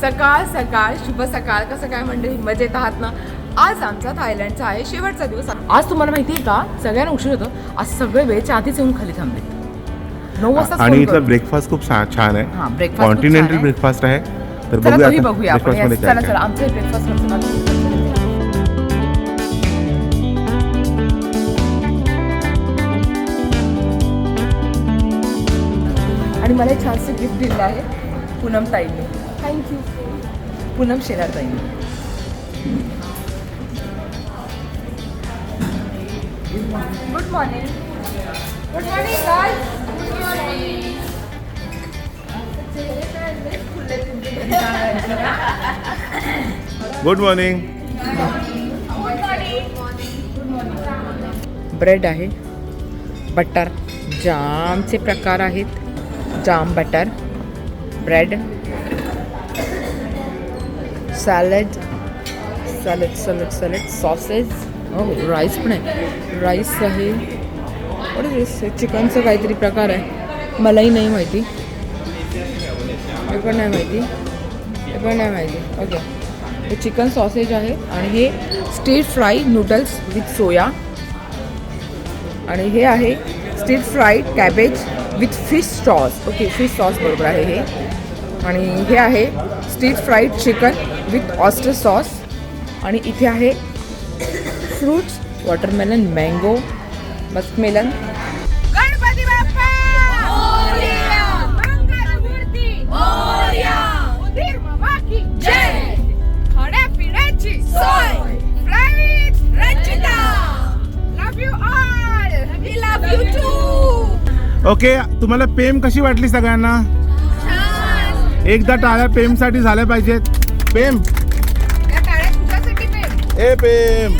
सकाळ सकाळ शुभ सकाळ कसं काय म्हणजे मजेत आहात ना? आज आमचा थायलंडचा आहे शेवटचा दिवस. आज तुम्हाला माहिती आहे का? सगळ्यांना उशीर होतो. आज सगळे वेळेच्या आधीच येऊन खाली थांबले. नऊ वाजता आणि इथला ब्रेकफास्ट खूप छान आहे. हा कॉन्टिनेंटल. ब्रेकफास्ट आहे. तर बघूया आपण. चला. चला. आमचं ब्रेकफास्ट आणि मला एक छानसं गिफ्ट दिलं आहे. पूनम ताईने. थँक्यू पूनम शेलार ताईने. Good morning good morning guy good morning bread आहे बटर जामचे प्रकार आहेत jam butter bread salad salad salad salad sausage हो राईस पण आहे. राईस आहे. चिकनचं काहीतरी प्रकार आहे. मलाही नाही माहिती. हे पण नाही माहिती. हे पण नाही माहिती. ओके हे चिकन सॉसेज आहे आणि हे stir fry noodles with soya आणि हे आहे stir fried cabbage with fish sauce okay fish sauce बरोबर आहे हे. आणि हे आहे stir fried chicken with oyster sauce आणि इथे आहे fruits watermelon mango muskmelon Ganpati Bappa! Morya Mangalmurti Morya उदीर मामा की जय! खाण्या पिण्याची सोय! Flight Ranjita! Love you all we love you too okay तुम्हाला पेम कशी वाटली सगळ्यांना? एकदा टाळ्या पेमसाठी झाल्या पाहिजेत. पेम ए पेम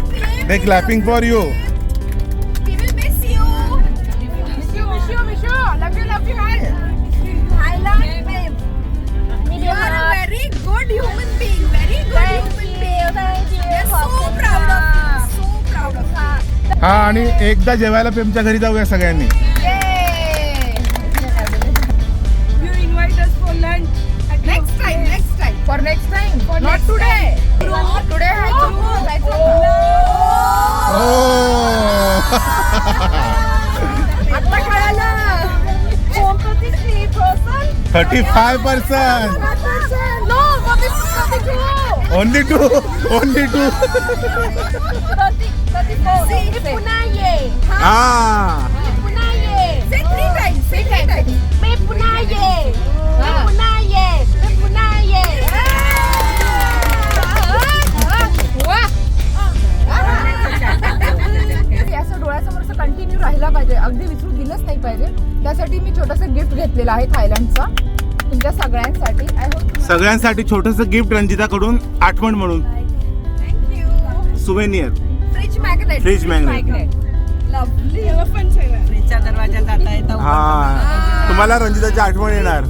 दे clapping for you we will miss you miss you miss you thirty five percent No, is? Only two only two See, मी पुन्हा ये. हा मी पुन्हा ये. Say three times. Say three times. मी पुन्हा ये. मी पुन्हा ये. मी पुन्हा ये. असं डोळ्यासमोर असं कंटिन्यू राहिला पाहिजे अगदी विसरू दिलंच नाही पाहिजे त्यासाठी मी छोटंसं गिफ्ट घेतलेलं आहे थायलंडचा तुमच्या सगळ्यांसाठी. आय होप सगळ्यांसाठी छोटस गिफ्ट रंजिताकडून आठवण म्हणून. सुवेनियर. Fridge magnet. फ्रीजच्या दरवाजा जाता येतं. हा. तुम्हाला रंजिताची आठवण येणार.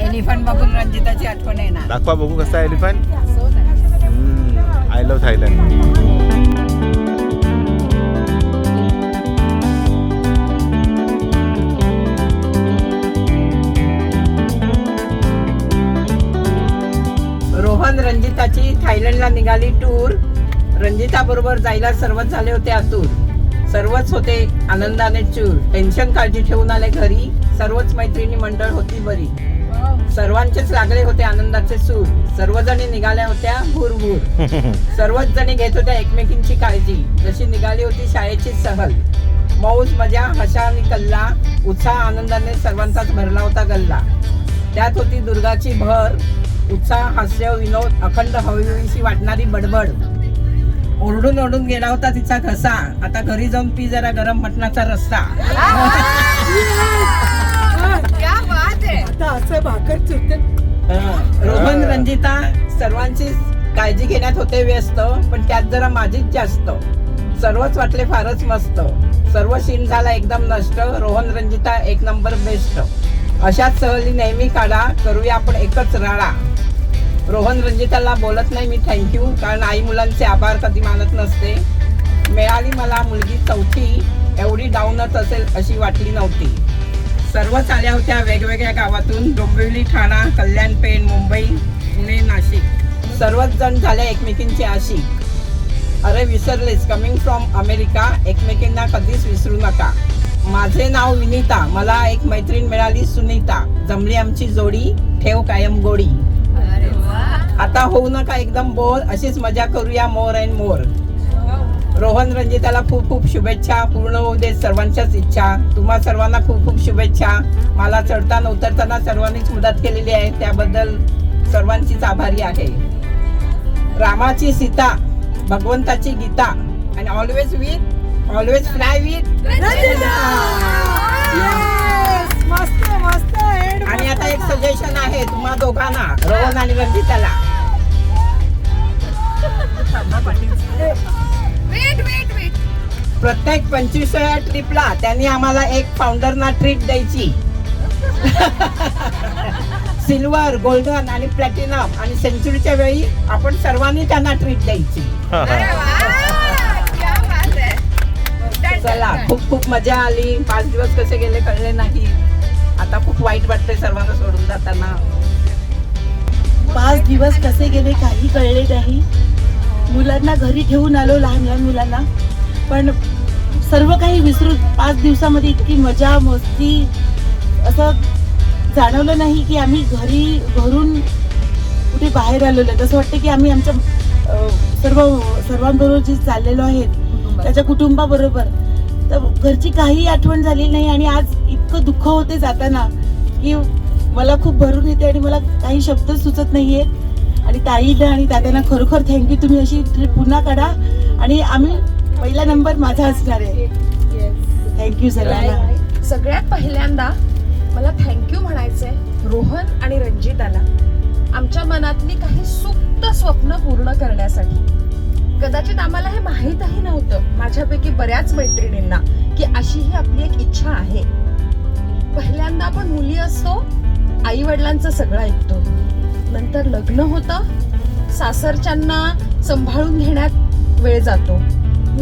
एलिफंट बघून रंजिताची आठवण येणार. दाखवा बघू कसा आहे elephant I love Thailand Rohan रंजिताची थायलंडला निघाली टूर रंजिता बरोबर जायला सर्वच झाले होते आतूर. सर्वच होते आनंदाने चूर टेन्शन काळजी ठेवून आले घरी. सर्वच मैत्रिणी मंडळ होती बरी. सर्वांचेच लागले होते आनंदाचे सूर. सर्वजणी निघाल्या होत्या भूरभूर सर्वच जणी घेत होत्या एकमेकींची काळजी. जशी निघाली होती शाळेची सहल. मौज मजा हशा आणि कल्ला उत्साह आनंदाने सर्वांचाच भरला होता गल्ला. त्यात होती दुर्गाची भर. उत्साह हास्य विनोद अखंड हवीशी वाटणारी बडबड. ओरडून ओरडून गेला होता तिचा घसा. आता घरी जाऊन पी जरा गरम मटणाचा रस्ता क्या बात. रोहन रंजिता सर्वांची काळजी घेण्यात होते व्यस्त पण त्यात जरा माझीच जास्त. सर्वच वाटले फारच मस्त. सर्व सीन झाला एकदम नष्ट. रोहन रंजिता एक नंबर बेस्ट. अशाच सहली नेहमी काढा. करूया आपण एकच राळा रोहन म्हणजे रंजिताला बोलत नाही मी थँक्यू कारण आई मुलांचे आभार कधी मानत नसते. मिळाली मला मुलगी चौथी एवढी डाऊनच असेल अशी वाटली नव्हती. सर्वच आल्या होत्या वेगवेगळ्या गावातून डोंबिवली ठाणा कल्याण पेण सर्वच जण झाले एकमेकींचे आशिक. अरे विसरलेस. कमिंग फ्रॉम अमेरिका एकमेकींना कधीच विसरू नका. माझे नाव विनीता. मला एक मैत्रीण मिळाली सुनीता. जमली आमची जोडी ठेव कायम गोडी. आता होऊ नका एकदम बोर अशीच मजा करूया मोर अँड मोर रोहन रंजिताला खूप खूप शुभेच्छा पूर्ण होऊ दे सर्वांच्याच इच्छा. तुम्हा सर्वांना खूप खूप शुभेच्छा. मला चढताना उतरताना सर्वांनीच मदत केलेली आहे. त्याबद्दल सर्वांचीच आभारी आहे. रामाची सीता भगवंताची गीता. आणि always with always fly with आणि आता एक सजेशन आहे तुम्हा दोघांना रोहन आणि रंजिताला वेट वेट वेट प्रत्येक पंचवीसव्या ट्रिपला त्यांनी आम्हाला एक फाउंडरना ट्रीट द्यायची. सिल्वर गोल्डन आणि प्लॅटिनम आणि सेंचुरीच्या वेळी आपण सर्वांनी त्यांना ट्रीट द्यायची. है. चला. खूप खूप मजा आली. पाच दिवस कसे गेले कळले नाही. आता खूप वाईट वाटते सर्वांना सोडून जाताना. पाच दिवस कसे गेले काही कळले नाही. मुलांना घरी ठेवून आलो लहान लहान मुलांना. पण सर्व काही विसरून पाच दिवसामध्ये इतकी मजा मस्ती असं जाणवलं नाही की आम्ही घरी घरून कुठे बाहेर आलेलो आहे. तसं वाटतं की आम्ही आमच्या सर्व सर्वांबरोबर जे चाललेलो आहेत त्याच्या कुटुंबाबरोबर. तर घरची काही आठवण झाली नाही आणि आज इतकं दुःख होते जाताना की मला खूप भरून येते आणि मला काही शब्द सुचत नाहीये. आणि ताईला आणि दादांना खरोखर थँक्यू तुम्ही अशी ट्रिप पुन्हा काढा. आणि आम्ही पहिला नंबर माझा असणार आहे. थँक्यू सर सगळ्यात पहिल्यांदा मला थँक्यू म्हणायचंय रोहन आणि रंजिताला. आमच्या मनातली काही सुप्त स्वप्न पूर्ण करण्यासाठी. कदाचित आम्हाला हे माहीतही नव्हतं माझ्यापैकी बऱ्याच मैत्रिणींना की अशी ही आपली एक इच्छा आहे. पहिल्यांदा आपण मुली असतो आई वडिलांचं सगळं ऐकतो. नंतर लग्न होतं सासरच्यांना सांभाळून घेण्यात वेळ जातो.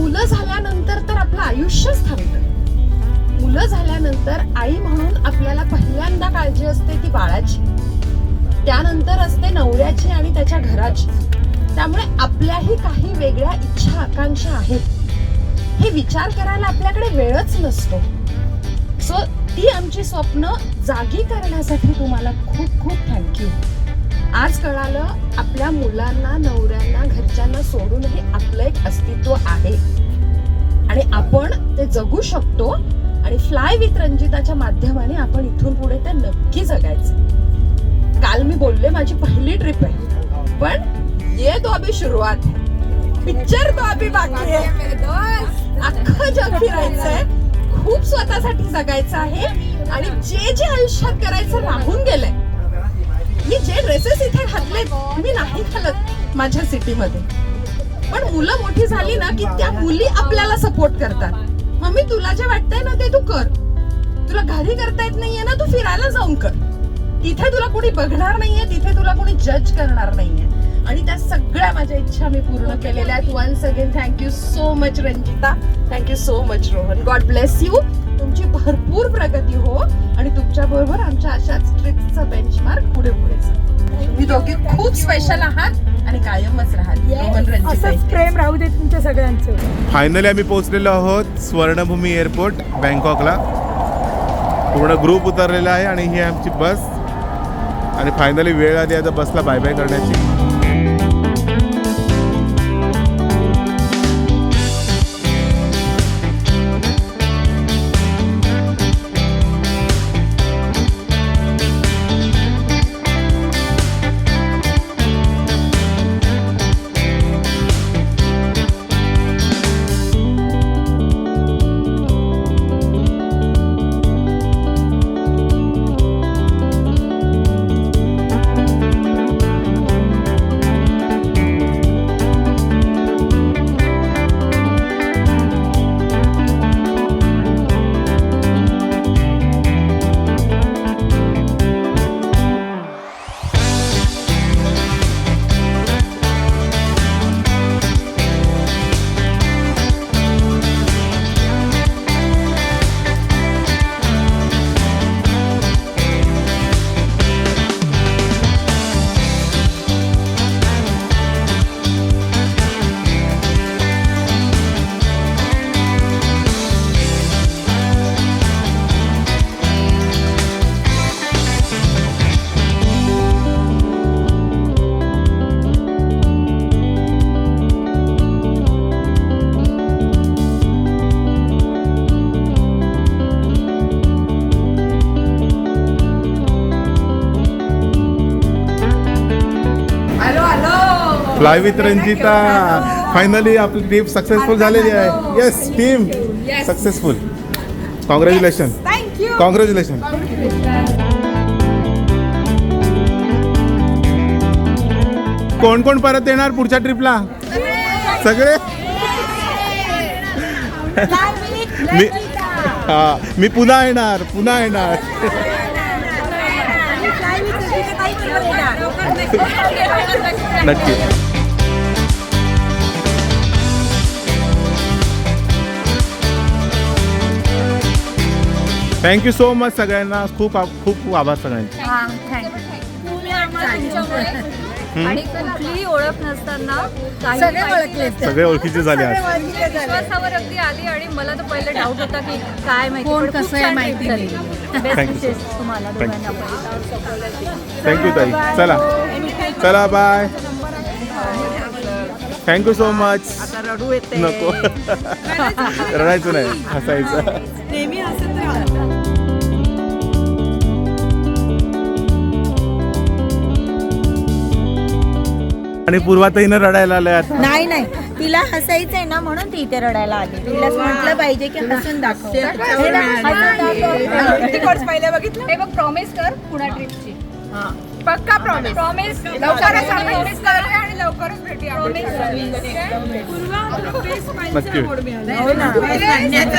मुलं झाल्यानंतर तर आपलं आयुष्यच थांबतं. मुलं झाल्यानंतर आई म्हणून आपल्याला पहिल्यांदा काळजी असते ती बाळाची. त्यानंतर असते नवऱ्याची आणि त्याच्या घराची. त्यामुळे आपल्याही काही वेगळ्या इच्छा आकांक्षा आहेत. हे विचार करायला आपल्याकडे वेळच नसतो. सो ती आमची स्वप्न जागी करण्यासाठी तुम्हाला खूप खूप थँक्यू आज कळालं आपल्या मुलांना नवऱ्यांना घरच्यांना सोडून हे आपलं एक अस्तित्व आहे. आणि आपण ते जगू शकतो आणि फ्लाय विथ रंजिताच्या माध्यमाने आपण इथून पुढे ते नक्की जगायचं. काल मी बोलले माझी पहिली ट्रिप आहे. पण ये तो अभी सुरुवात है। पिक्चर तो अभी बाकी आहे अख्खं जग फिरायचंय खूप स्वतःसाठी जगायचं आहे आणि जे जे आयुष्यात करायचं राहून गेलंय मी जे ड्रेसेस इथे घातलेत मी नाही घालत माझ्या सिटीमध्ये पण मुलं मोठी झाली ना की त्या मुली आपल्याला सपोर्ट करतात. मम्मी तुला जे वाटतंय ना ते तू कर. तुला घरी करता येत नाहीये ना तू फिरायला जाऊन कर. तिथे तुला कोणी बघणार नाहीये तिथे तुला कोणी जज करणार नाहीये. आणि त्या सगळ्या माझ्या इच्छा मी पूर्ण केलेल्या आहेत. Once again thank you so much Ranjita thank you so much Rohan God bless you तुमची भरपूर प्रगती हो. आणि तुमच्या बरोबर आमच्या अशाच ट्रिपचा बेंचमार्क पुढे पुढे. तुम्ही दोघे खूप स्पेशल आहात आणि कायमच राहाल. रोहन रंजिता असंच प्रेम राहू दे तुमच्या सगळ्यांचं. फायनली आम्ही पोहोचलेलो आहोत स्वर्णभूमी एअरपोर्ट बँकॉकला पूर्ण ग्रुप उतरलेला आहे आणि ही आमची बस. आणि फायनली वेळ आली आता बसला बाय बाय करण्याची. फ्लाय विथ रंजिता फायनली आपली ट्रिप सक्सेसफुल झालेली आहे. Yes team successful congratulation congratulation कोण कोण परत येणार पुढच्या ट्रिपला सगळे? मी हा मी पुन्हा येणार पुन्हा येणार. नक्की. थँक्यू सो मच सगळ्यांना. खूप आ- खूप खूप आभार सगळ्यांचे. आणि कुठलीही ओळख नसताना काही सगळे माहिती ओळखले. नसताना सगळे ओळखीचे झाले आज. विश्वासावर अगदी आली आणि मला तर पहिले डाऊट होता की काय माहिती कोण पण खूप कसं आहे छान माहिती trip झाली. Best Thank you. wishes तुम्हाला दोघांना पण थँक्यू ताई. चला. चला बाय थँक्यू सो मच आता रडू येते. नको. रडायचं नाही हसायचं. नेहमी हसत राहा. आणि पूर्वाताईनं रडायला आलंय आता. नाही नाही. तिला हसायचंय ना म्हणून ती इथे रडायला आली. तिला म्हटलं पाहिजे की हसून दाखव. पहिल्या बघितलं? हे बघ प्रॉमिस कर पुन्हा ट्रिपची पक्का प्रॉमिस प्रॉमिस लवकरच आम्ही miss करूया आणि लवकरच भेटूया. नक्की.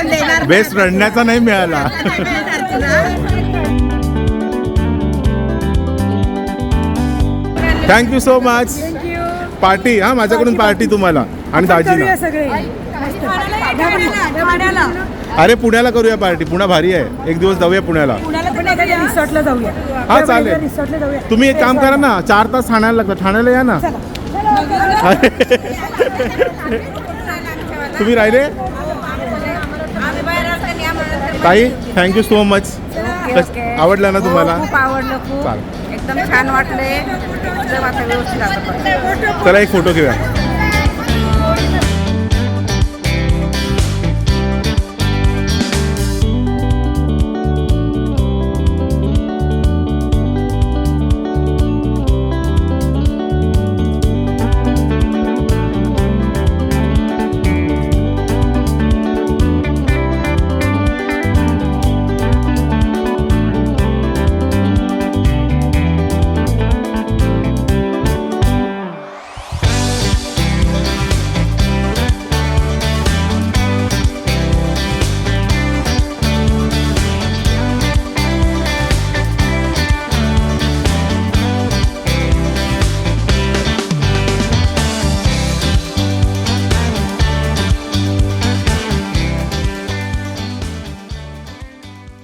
देणार बेस्ट रडण्याचा नाही मिळाला. थँक्यू सो मच पार्टी हा माझ्याकडून पार्टी तुम्हाला आणि दाजीला. करूया सगळे. अरे पुण्याला करूया पार्टी पुन्हा भारी आहे. एक दिवस जाऊया पुण्याला. पण एखाद्या रिसॉर्टला जाऊया. हा चालेल. रिसॉर्टला जाऊया. तुम्ही एक काम करा ना चार तास ठाण्याला लागतात ठाण्याला या ना. तुम्ही राहिले? ताई थँक्यू सो मच आवडलं ना तुम्हाला? खूप आवडलं खूप. चालेल. एकदम छान वाटले एकदम आता व्यवस्थित आता चला एक फोटो घेऊया.